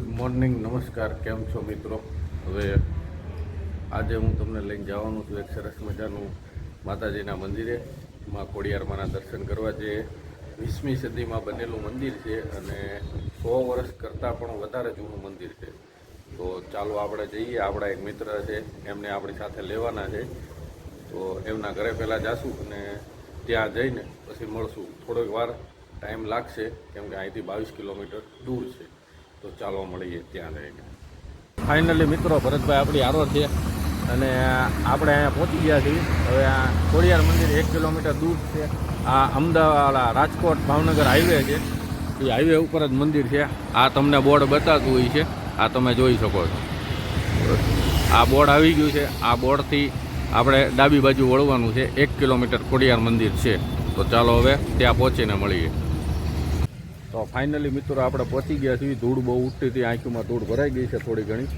Good morning, નમસ્કાર, કેમ છો મિત્રો? હવે આજે હું તમને લઈને જવાનું છું એક સરસ મજાનું માતાજીના મંદિરે. માં ખોડિયારમાંના દર્શન કરવા જે વીસમી સદીમાં બનેલું મંદિર છે અને સો વર્ષ કરતાં પણ વધારે જૂનું મંદિર છે. તો ચાલો આપણે જઈએ, આપણા એક મિત્ર છે, એમને આપણી સાથે લેવાના છે. તો એમના ઘરે પહેલાં જાશું અને ત્યાં જઈને પછી મળશું. થોડોક વાર ટાઈમ લાગશે, કેમ કે અહીંથી બાવીસ કિલોમીટર દૂર છે. તો ચાલો મળીએ ત્યાં રહીને ફાઇનલી મિત્રો, ભરતભાઈ આપણી આરો છે અને આપણે અહીંયા પહોંચી ગયા છીએ. હવે આ ખોડિયાર મંદિર એક કિલોમીટર દૂર છે. આ અમદાવાદ રાજકોટ ભાવનગર હાઈવે છે. એ હાઈવે ઉપર જ મંદિર છે. આ તમને બોર્ડ બતાવતું હોય છે. આ તમે જોઈ શકો છો. આ બોર્ડ આવી ગયું છે. આ બોર્ડથી આપણે ડાબી બાજુ વળવાનું છે. એક કિલોમીટર ખોડિયાર મંદિર છે. તો ચાલો હવે ત્યાં પહોંચીને મળીએ. તો ફાઇનલી મિત્રો આપણે પહોંચી ગયા છીએ. ધૂળ બહુ ઉઠતી હતી આંખીમાં ધૂળ ભરાઈ ગઈ છે થોડી ઘણી.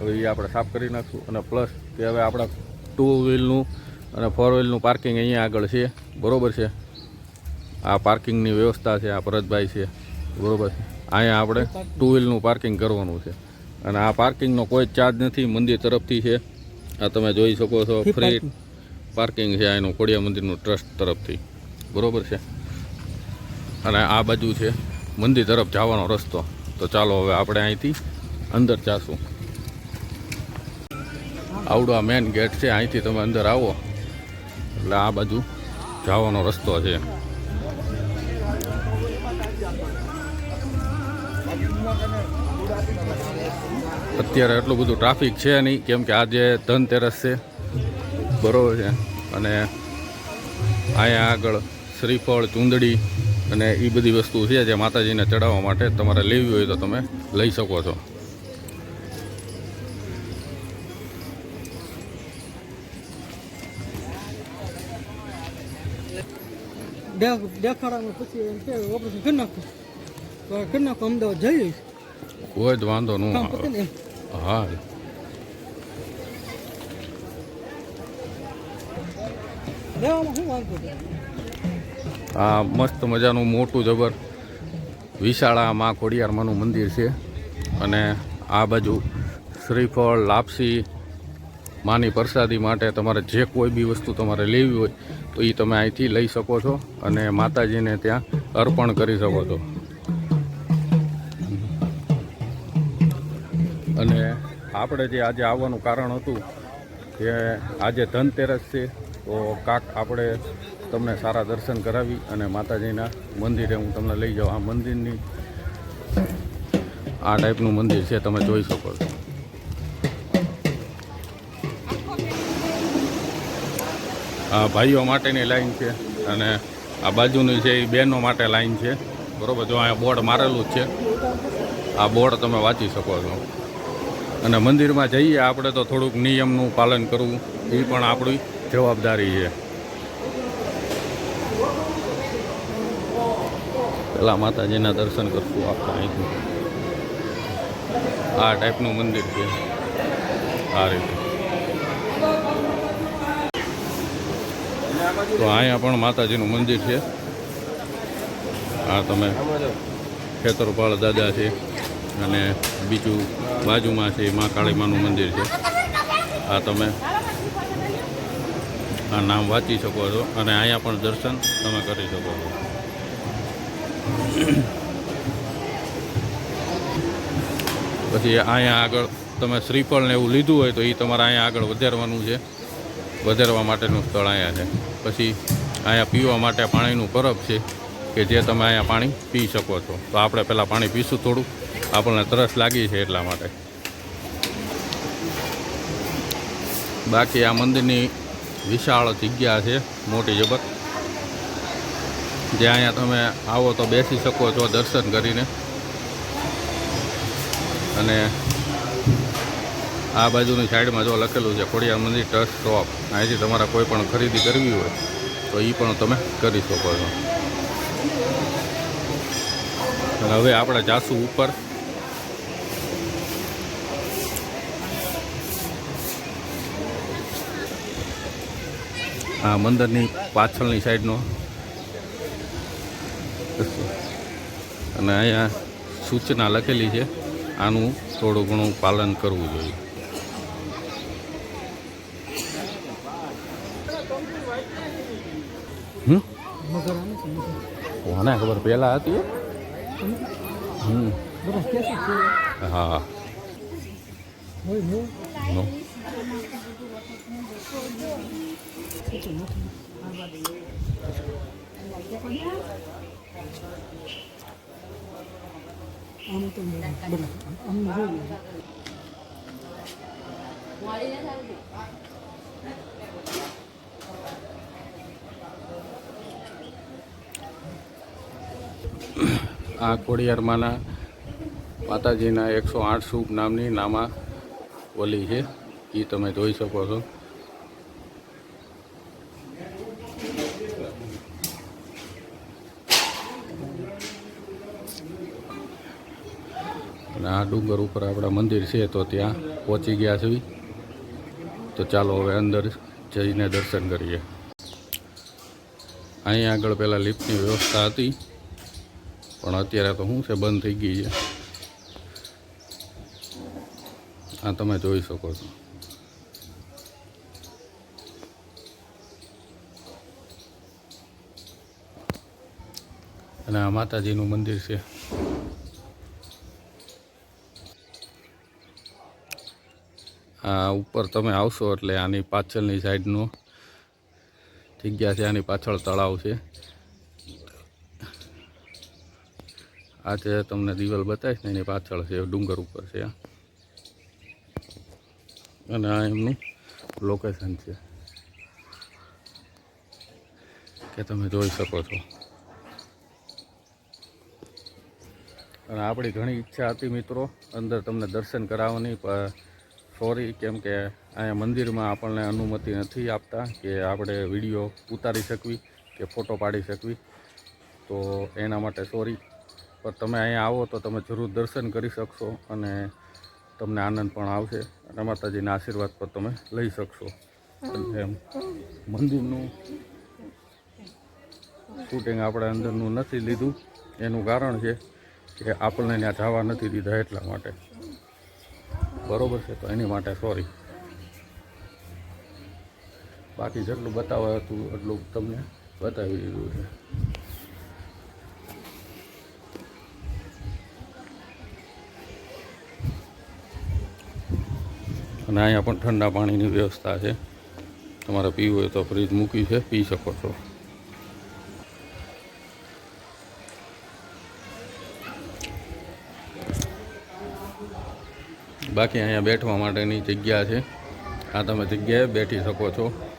હવે એ આપણે સાફ કરી નાખશું અને પ્લસ કે હવે આપણા ટુ વ્હીલનું અને ફોર વ્હીલનું પાર્કિંગ અહીંયા આગળ છે. બરોબર છે? આ પાર્કિંગની વ્યવસ્થા છે આ ભરતભાઈ છે. બરાબર છે? અહીંયા આપણે ટુ વ્હીલનું પાર્કિંગ કરવાનું છે. અને આ પાર્કિંગનો કોઈ ચાર્જ નથી મંદિર તરફથી છે. આ તમે જોઈ શકો છો ફ્રી પાર્કિંગ છે અહીંનું કોડિયા મંદિરનું ટ્રસ્ટ તરફથી. બરોબર છે? અને આ બાજુ છે મંદિર તરફ જવાનો રસ્તો. તો ચાલો હવે આપણે અહીંથી અંદર જાશું. આવડો આ મેન ગેટ છે, અહીંથી તમે અંદર આવો. એટલે આ બાજુ જવાનો રસ્તો છે. અત્યારે એટલું બધું ટ્રાફિક છે નહીં, કેમ કે આજે ધનતેરસ છે. બરોબર છે. અને અહીંયા આગળ શ્રીફળ, ચૂંદડી અને એ બધી વસ્તુ છે જે માતાજીને ચડાવવા માટે તમારે લેવી હોય તો તમે લઈ શકો છો. દેખ- દેખાડામાં પછી એમ કે ઓપરેશન કરી નાખું. કરી નાખું અમદાવાદ જઈએ. કોઈ જ વાંધો ન. હા. દેવામાં શું વાંધો છે? આ મસ્ત મજાનું મોટું જબર. વિશાળા મા ખોડિયારમાંનું મંદિર છે. અને આ બાજુ શ્રીફળ, લાપસી માની પ્રસાદી માટે તમારે જે કોઈ બી વસ્તુ તમારે લેવી હોય, તો એ તમે અહીંથી લઈ શકો છો અને માતાજીને ત્યાં અર્પણ કરી શકો છો. અને આપણે જે આજે આવવાનું કારણ હતું કે આજે ધનતેરસ છે, તો કાક આપણે તમને સારા દર્શન કરાવી અને માતાજીના મંદિરે હું તમને લઈ જાઉં. આ મંદિરની આ ટાઈપનું મંદિર છે, તમે જોઈ શકો છો. આ ભાઈઓ માટેની લાઈન છે અને આ બાજુની છે, એ બહેનો માટે લાઈન છે. બરોબર, જો અહીંયા બોર્ડ મારેલું જ છે. આ બોર્ડ તમે વાંચી શકો છો. અને મંદિરમાં જઈએ, આપણે તો થોડુંક નિયમનું પાલન કરવું, એ પણ આપણી જવાબદારી છે. પેલા માતાજીના દર્શન કરશું આપણે અહીંથી. આ ટાઈપનું મંદિર છે. આ રીતે. તો અહીંયા પણ માતાજીનું મંદિર છે. આ તમે ખેતરપાળ દાદા છે અને બીજું બાજુમાં છે મા કાળીમાનું મંદિર છે. આ તમે આ નામ વાંચી શકો છો અને અહીંયા પણ દર્શન તમે કરી શકો છો. પછી અહીંયા આગળ તમે શ્રીફળ ને એવું લીધું હોય તો એ તમારે અહીંયા આગળ વધારવાનું છે. વધારવા માટેનું સ્થળ અહીંયા છે. પછી અહીંયા પીવા માટે પાણીનું પરબ છે કે જે તમે અહીંયા પાણી પી શકો છો. તો આપણે પહેલાં પાણી પીશું થોડું. આપણને તરસ લાગી છે એટલા માટે. બાકી આ મંદિરની વિશાળ જગ્યા છે, મોટી જબર. જે અહીંયા તમે આવો તો બેસી શકો છો દર્શન કરીને. અને આ બાજુની સાઈડમાં જો લખેલું છે, ખોડિયાર મંદિર ટ્રસ્ટ શોપ અહીંથી તમારે કોઈ પણ ખરીદી કરવી હોય, તો એ પણ તમે કરી શકો છો. અને હવે આપણે જાશું ઉપર. આ મંદિરની પાછળની સાઈડનો અને અહીંયા સૂચના લખેલી છે, આનું થોડું ઘણું પાલન કરવું જોઈએ. કોને ખબર? પહેલાં હતી હા. આમ તો આમ આ ખોડિયારમાંના માતાજીના એકસો આઠ સૂપ નામની નામા ઓલી છે. એ તમે જોઈ શકો છો. અને આ ડુંગર ઉપર આપણા મંદિર છે તો ત્યાં પહોંચી ગયા છે તો ચાલો હવે અંદર જઈને દર્શન કરીએ. અહીં આગળ પહેલાં લિફ્ટની વ્યવસ્થા હતી. પણ અત્યારે તો શું છે, બંધ થઈ ગઈ છે. આ તમે જોઈ શકો છો. અને આ માતાજીનું મંદિર છે. આ ઉપર તમે આવશો એટલે આની પાછળની સાઈડનું જગ્યા છે, આની પાછળ તળાવ છે. આ જે તમને દિવાલ બતાવીશ ને એની પાછળ છે, ડુંગર ઉપર છે. અને આ એમનું લોકેશન છે. કે તમે જોઈ શકો છો. અને આપણી ઘણી ઈચ્છા હતી મિત્રો, અંદર તમને દર્શન કરાવવાની, પણ સોરી, કેમ કે અહીંયા મંદિરમાં આપણને અનુમતિ નથી આપતા કે આપણે વીડિયો ઉતારી શકવી કે ફોટો પાડી શકવી. તો એના માટે સોરી. પણ તમે અહીંયા આવો તો તમે જરૂર દર્શન કરી શકશો અને તમને આનંદ પણ આવશે અને માતાજીના આશીર્વાદ પણ તમે લઈ શકશો. એમ મંદિરનું શૂટિંગ આપણે અંદરનું નથી લીધું. એનું કારણ છે કે આપણને ત્યાં જવા નથી દીધા એટલા માટે. બરોબર છે, તો એની માટે સોરી બાકી જેટલું બતાવ્યું હતું એટલું તમને બતાવી દીધું છે. અને અહીંયા પણ ઠંડા પાણીની વ્યવસ્થા છે. તમારે પીવું હોય તો ફ્રીજ મૂકી છે, પી શકો છો. બાકી અહીંયા બેઠવા માટેની જગ્યા છે. આ તમે જગ્યાએ બેઠી શકો છો.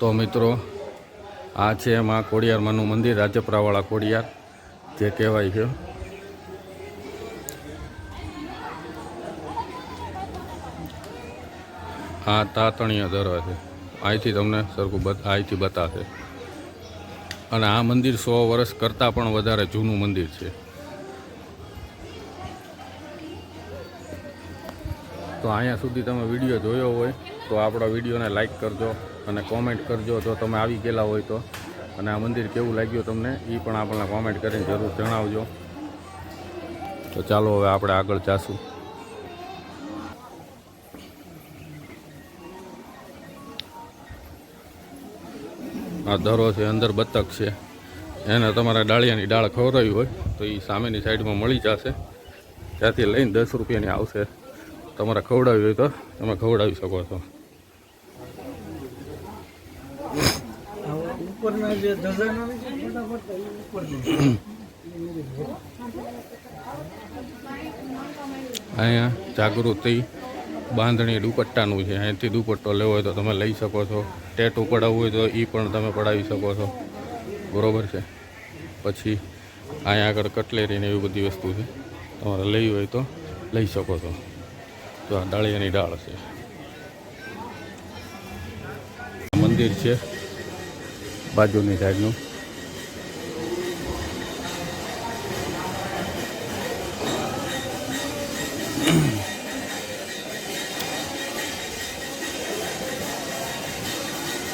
તો મિત્રો, આ છે એમાં કોડિયારમાંનું મંદિર, રાજપરાવાળા કોડિયાર, જે કહેવાય છે. આ તાતણીય દરવા છે. અહીંથી તમને સરખું અહીંથી બતાશે. અને આ મંદિર સો વર્ષ કરતાં પણ વધારે જૂનું મંદિર છે. તો અહીંયા સુધી તમે વીડિયો જોયો હોય, તો આપણા વિડીયોને લાઇક કરજો અને કોમેન્ટ કરજો જો તમે આવી ગયેલા હોય તો. અને આ મંદિર કેવું લાગ્યું તમને એ પણ આપણને કોમેન્ટ કરીને જરૂર જણાવજો. તો ચાલો હવે આપણે આગળ જાશું. આ દરો છે, અંદર બતક છે. એને તમારે ડાળિયાની ડાળ ખવડાવી હોય, તો એ સામેની સાઈડમાં મળી જશે. ત્યાંથી લઈને દસ રૂપિયાની આવશે. તમારે ખવડાવી હોય તો તમે ખવડાવી શકો છો. અહીંયા જાગૃતિ બાંધણી દુપટ્ટાનું છે. અહીંથી દુપટ્ટો લેવો હોય તો તમે લઈ શકો છો. ટેટુ પડાવવું હોય તો એ પણ તમે પડાવી શકો છો. બરોબર છે? પછી અહીંયા આગળ કટલેરીને એવી બધી વસ્તુ છે. તમારે લેવી હોય તો લઈ શકો છો. તો આ દાળિયાની ડાળ છે. મંદિર છે. બાજુની સાઈડનું.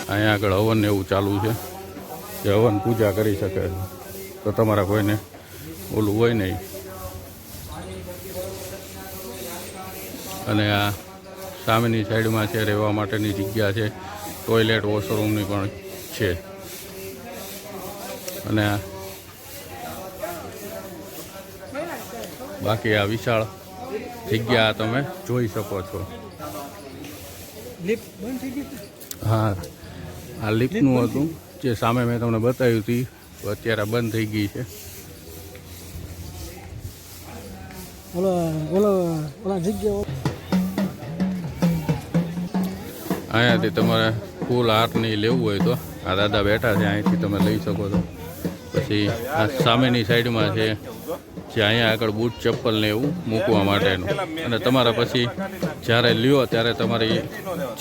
અહીંયા આગળ હવન એવું ચાલુ છે જે હવન પૂજા કરી શકે તો તમારા કોઈને ઓલું હોય નહીં. અને આ સામેની સાઈડમાં છે રહેવા માટેની જગ્યા છે. ટોયલેટ વોશરૂમની પણ છે. અને બાકી આ વિશાળ જગ્યા તમે જોઈ શકો છો? હા આ લિફ્ટનું હતું જે સામે મેં તમને બતાવ્યું હતી અત્યારે બંધ થઈ ગઈ છે. ઓલા ઓલા ઓલા જગ્યા અહીંયાથી તમારે ફૂલ હારની લેવું હોય તો. આ દાદા બેઠા છે, અહીંથી તમે લઈ શકો છો. પછી આ સામેની સાઈડમાં છે, જે અહીંયા આગળ બૂટ ચપ્પલ ને એવું મૂકવા માટેનું. અને તમારા પછી જ્યારે લ્યો ત્યારે તમારી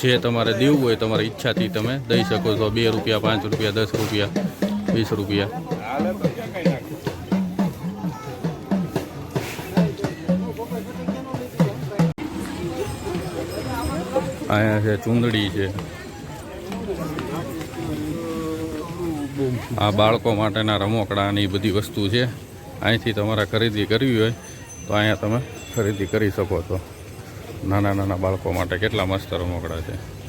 જે તમારે દેવું હોય તમારી ઈચ્છાથી તમે દઈ શકો છો. બે રૂપિયા, પાંચ રૂપિયા, દસ રૂપિયા, વીસ રૂપિયા. અહીંયા છે, ચૂંદડી છે. આ બાળકો માટેના રમકડાની બધી વસ્તુ છે. અહીંથી તમારે ખરીદી કરવી હોય તો અહીંયા તમે ખરીદી કરી શકો છો. નાના નાના બાળકો માટે કેટલા મસ્ત રમકડા છે.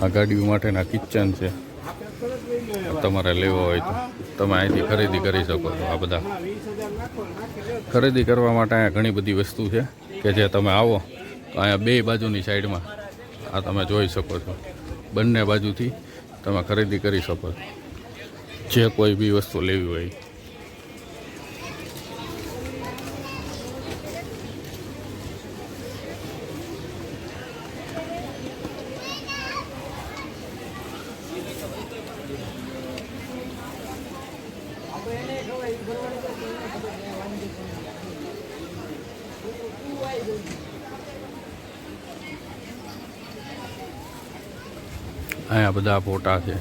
આ ગાડીઓ માટેના કિચન છે. તમારે લેવો હોય તો તમે અહીંથી ખરીદી કરી શકો છો આ બધા. ખરીદી કરવા માટે અહીંયા ઘણી બધી વસ્તુ છે કે જે તમે આવો તો અહીંયા બે બાજુની સાઈડમાં આ તમે જોઈ શકો છો. બંને બાજુથી તમે ખરીદી કરી શકો છો. જે કોઈ બી વસ્તુ લેવી હોય અહીંયા બધા ફોટા છે.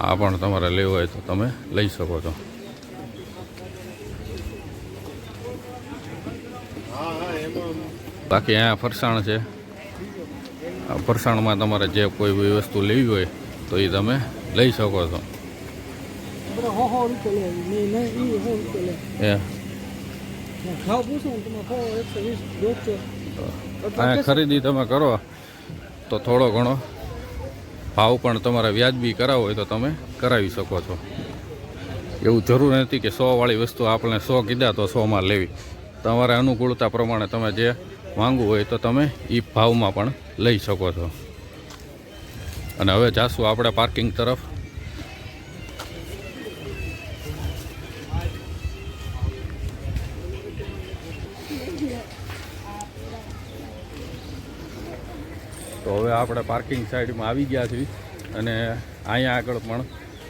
આ પણ તમારે લેવો હોય તો તમે લઈ શકો છો. બાકી અહીંયા ફરસાણ છે. ફરસાણમાં તમારે જે કોઈ બી વસ્તુ લેવી હોય તો એ તમે લઈ શકો છો. અહીંયા ખરીદી તમે કરો. તો થોડો ઘણો ભાવ પણ તમારે વ્યાજબી કરાવો હોય તો તમે કરાવી શકો છો. એવું જરૂર નથી કે સોવાળી વસ્તુ આપણે સો કીધા તો સોમાં લેવી. તમારે અનુકૂળતા પ્રમાણે તમે જે માંગવું હોય તો તમે એ ભાવમાં પણ લઈ શકો છો. અને હવે જાશું આપણે પાર્કિંગ તરફ. હવે આપણે પાર્કિંગ સાઈડમાં આવી ગયા છીએ અને અહીંયા આગળ પણ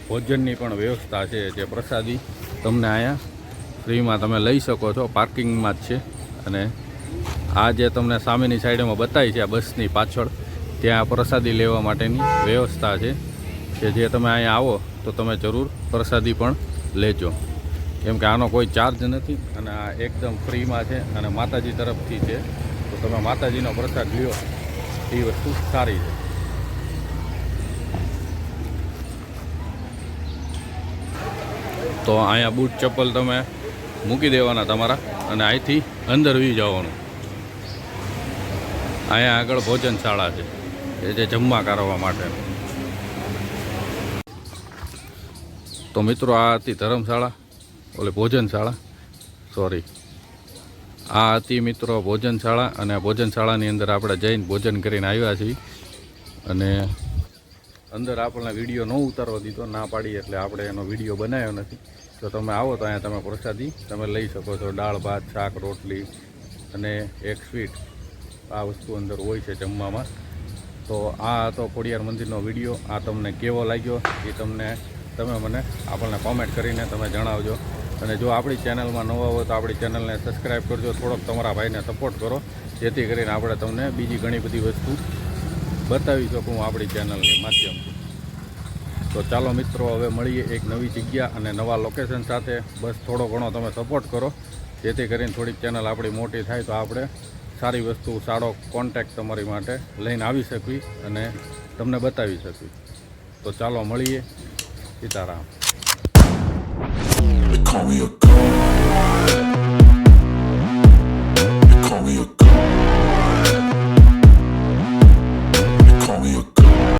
ભોજનની પણ વ્યવસ્થા છે જે પ્રસાદી તમને અહીંયા ફ્રીમાં તમે લઈ શકો છો. પાર્કિંગમાં જ છે અને આ જે તમને સામેની સાઈડમાં બતાવી છે આ બસની પાછળ, ત્યાં પ્રસાદી લેવા માટેની વ્યવસ્થા છે કે જે તમે અહીંયા આવો તો તમે જરૂર પ્રસાદી પણ લેજો. કેમ કે આનો કોઈ ચાર્જ નથી અને આ એકદમ ફ્રીમાં છે અને માતાજી તરફથી છે. તો તમે માતાજીનો પ્રસાદ લ્યો. એ વસ્તુ સારી છે. તો અહીંયા બૂટ ચપ્પલ તમે મૂકી દેવાના તમારા અને અહીંથી અંદર વી જવાનું. અહીંયા આગળ ભોજનશાળા છે, એ જે જમવા કરવા માટે. તો મિત્રો આ હતી ધર્મશાળા, ઓલે ભોજનશાળા. સોરી આ હતી મિત્રો ભોજનશાળા અને ભોજનશાળાની અંદર આપણે જઈને ભોજન કરીને આવ્યા છીએ. અને અંદર આપણને વીડિયો ન ઉતારવા દીધો, ના પાડી, એટલે આપણે એનો વીડિયો બનાવ્યો નથી. તો તમે આવો તો અહીંયા તમે પ્રસાદી તમે લઈ શકો છો. દાળ, ભાત, શાક, રોટલી અને એક સ્વીટ. આ વસ્તુ અંદર હોય છે જમવામાં. તો આ હતો ખોડિયાર મંદિરનો વીડિયો. આ તમને કેવો લાગ્યો એ તમને તમે મને આપણને કોમેન્ટ કરીને તમે જણાવજો. અને જો આપણી ચેનલમાં નવા હોય તો આપણી ચેનલને સબસ્ક્રાઈબ કરજો. થોડોક તમારા ભાઈને સપોર્ટ કરો. જેથી કરીને આપણે તમને બીજી ઘણી બધી વસ્તુ બતાવી શકું આપણી ચેનલની માધ્યમથી. તો ચાલો મિત્રો, હવે મળીએ એક નવી જગ્યા અને નવા લોકેશન સાથે. બસ થોડો ઘણો તમે સપોર્ટ કરો. જેથી કરીને થોડીક ચેનલ આપણી મોટી થાય તો આપણે સારી વસ્તુ, સારો કોન્ટેક્ટ તમારી માટે લઈને આવી શકવી અને તમને બતાવી શકવી. તો ચાલો મળીએ. Sitaram. They call me a god.